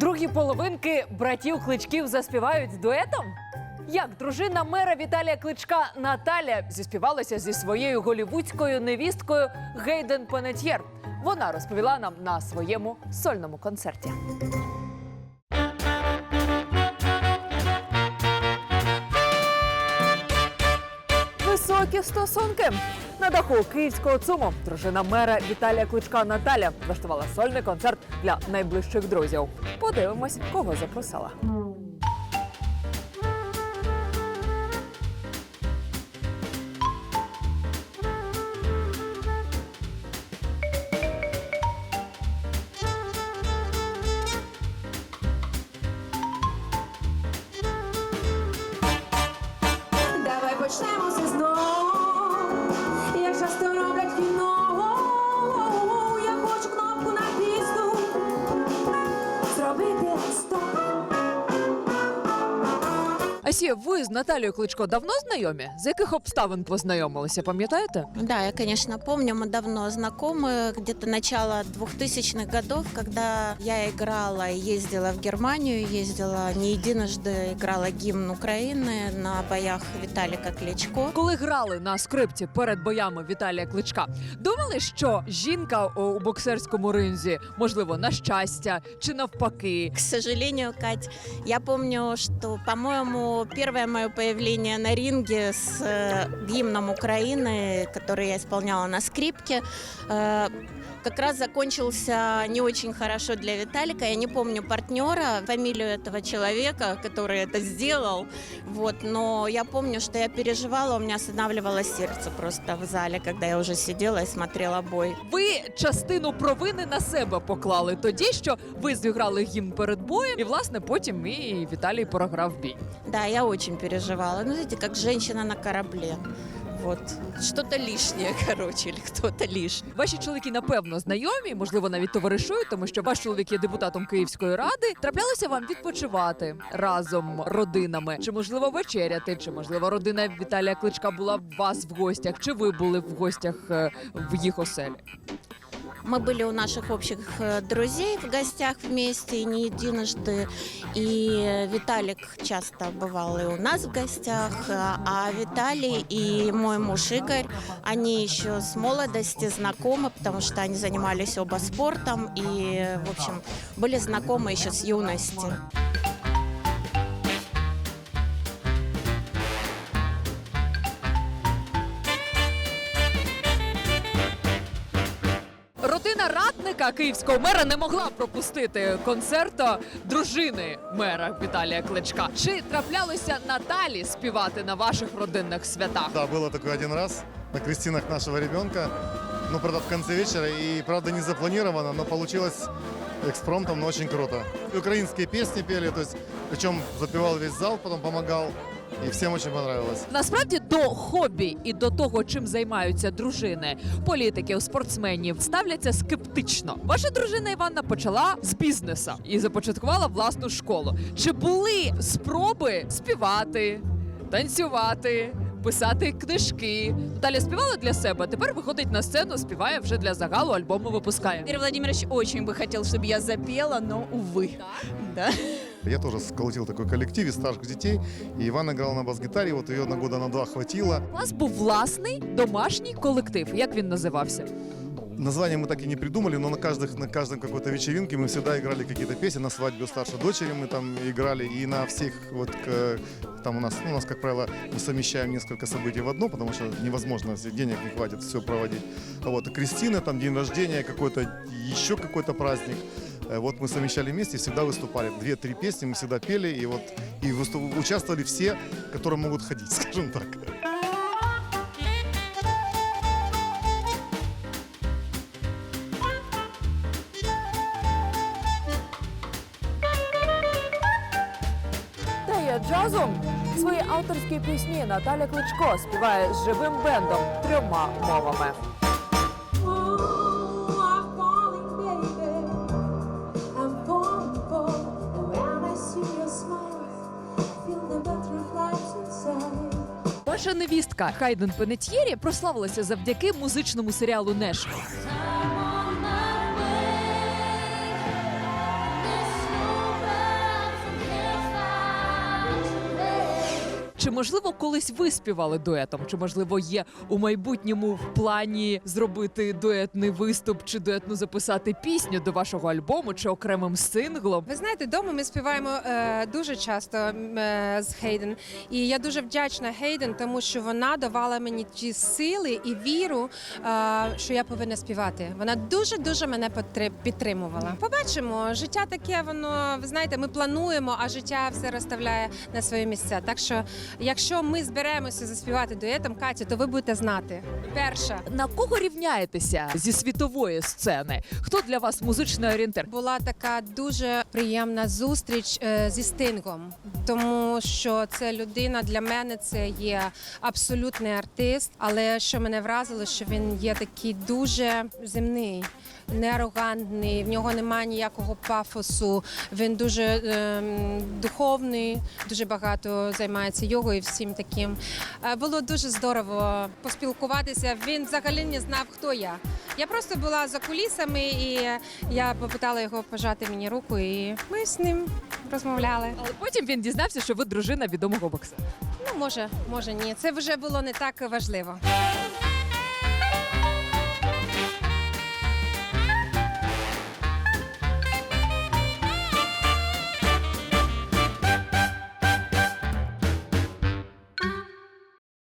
Другі половинки братів кличків заспівають дуетом? Як дружина мера Віталія Кличка Наталя зіспівалася зі своєю голівудською невісткою Гейден Пенетьєр? Вона розповіла нам на своєму сольному концерті. Стосунки на даху київського цуму дружина мера Віталія Кличка Наталя влаштувала сольний концерт для найближчих друзів. Подивимось, кого запросила. Давай почнемо зі Асія, ви з Наталією Кличко давно знайомі? З яких обставин познайомилися? Пам'ятаєте? Да, я, конечно, помню, мы давно знакомы, где-то начало 2000-х годов, когда я играла и ездила в Германию, ездила не единожды, играла гимн Украины на боях Виталика Кличко. Коли грали на скрипці перед боями Віталія Кличка, думали, що жінка у боксерському ринзі, можливо, на щастя чи навпаки. К сожалению, Кать, я помню, что, по-моему, первое мое появление на ринге с э, гимном Украины, который я исполняла на скрипке, э, как раз закончился не очень хорошо для Виталика. Я не помню партнера, фамилию этого человека, который это сделал. Вот, но я помню, что я переживала, у меня останавливалось сердце просто в зале, когда я уже сидела и смотрела бой. Ви частину провини на себе поклали тоді, що ви зіграли гімн перед боєм, і власне потім і Віталій програв бій. Да, я очень переживала. Ну, знаете, как женщина на корабле. Вот. Что-то лишнее, короче, или кто-то лишний. Ваші чоловіки напевно знайомі, можливо, навіть товаришують, тому що ваш чоловік є депутатом Київської ради. Траплялося вам відпочивати разом родинами, чи можливо вечеряти, чи можливо родина Віталія Кличка була в вас в гостях, чи ви були в гостях е, в їх оселі? Мы были у наших общих э, друзей в гостях вместе и не единожды. И Виталик часто бывал и у нас в гостях. А а Виталий и мой муж Игорь, они еще с молодости знакомы, потому что они занимались оба спортом и, в общем, были знакомы еще с юности. Родина радника київського мера не могла пропустити концерту дружини мера Віталія Кличка. Чи траплялося Наталі співати на ваших родинних святах? Да, было такое один раз на крестинах нашего ребенка. Ну, правда, в конце вечера. И, правда, не запланировано, но получилось экспромтом, но очень круто. И украинские песни пели, то есть, причем запевал весь зал, потом помогал. И всем очень понравилось. Насправді до хобі і до того, чим займаються дружини, політиків, спортсменів, ставляться скептично. Ваша дружина Іванна почала з бізнеса і започаткувала власну школу. Чи були спроби співати, танцювати? Писати книжки. Наталя співала для себе, тепер виходить на сцену, співає вже для загалу, альбоми випускає. Игорь Владимирович очень бы хотел, чтобы я запела, но, увы. Да. Я тоже сколотил такой коллектив из старших детей. И Иван играл на бас-гитаре, вот ее на года на два хватило. У вас був власний домашній колектив. Як він називався? Название мы так и не придумали, но на, каждых, на каждом какой-то вечеринке мы всегда играли какие-то песни. На свадьбе у старшей дочери мы там играли, и на всех вот к- там у нас, ну, у нас, как правило, мы совмещаем несколько событий в одно, потому что невозможно, если денег не хватит все проводить. А вот Кристина, там день рождения, какой-то еще какой-то праздник. Э, Вот мы совмещали вместе и всегда выступали. Две-три песни мы всегда пели, и вот и выступ- участвовали все, которые могут ходить, скажем так. Та є джазом. Свої авторські пісні Наталя Кличко співає з живим бендом трьома мовами. Ваша невістка Хайден Пенетьєрі прославилася завдяки музичному серіалу Нешвіл. Чи можливо колись ви співали дуетом? Чи можливо є у майбутньому в плані зробити дуетний виступ чи дуетну записати пісню до вашого альбому чи окремим синглом? Ви знаєте, вдома ми співаємо е, дуже часто е, з Хейден. І я дуже вдячна Хейден, тому що вона давала мені ті сили і віру, е, що я повинна співати. Вона дуже дуже мене підтримувала. Побачимо, життя таке, воно ви знаєте, ми плануємо, а життя все розставляє на свої місця. Так що, якщо ми зберемося заспівати дуетом Катю, то ви будете знати. Перша. На кого рівняєтеся зі світової сцени? Хто для вас музичний орієнтир? Була така дуже приємна зустріч е, зі Стингом, тому що це людина для мене це є абсолютний артист. Але що мене вразило, що він є такий дуже земний. Не арогантний, в нього немає ніякого пафосу. Він дуже ем, духовний, дуже багато займається йогою і всім таким. Е, було дуже здорово поспілкуватися. Він взагалі не знав, хто я. Я просто була за кулісами, і я попитала його пожати мені руку, і ми з ним розмовляли. Але потім він дізнався, що ви дружина відомого боксера. Ну, може, може, ні. Це вже було не так важливо.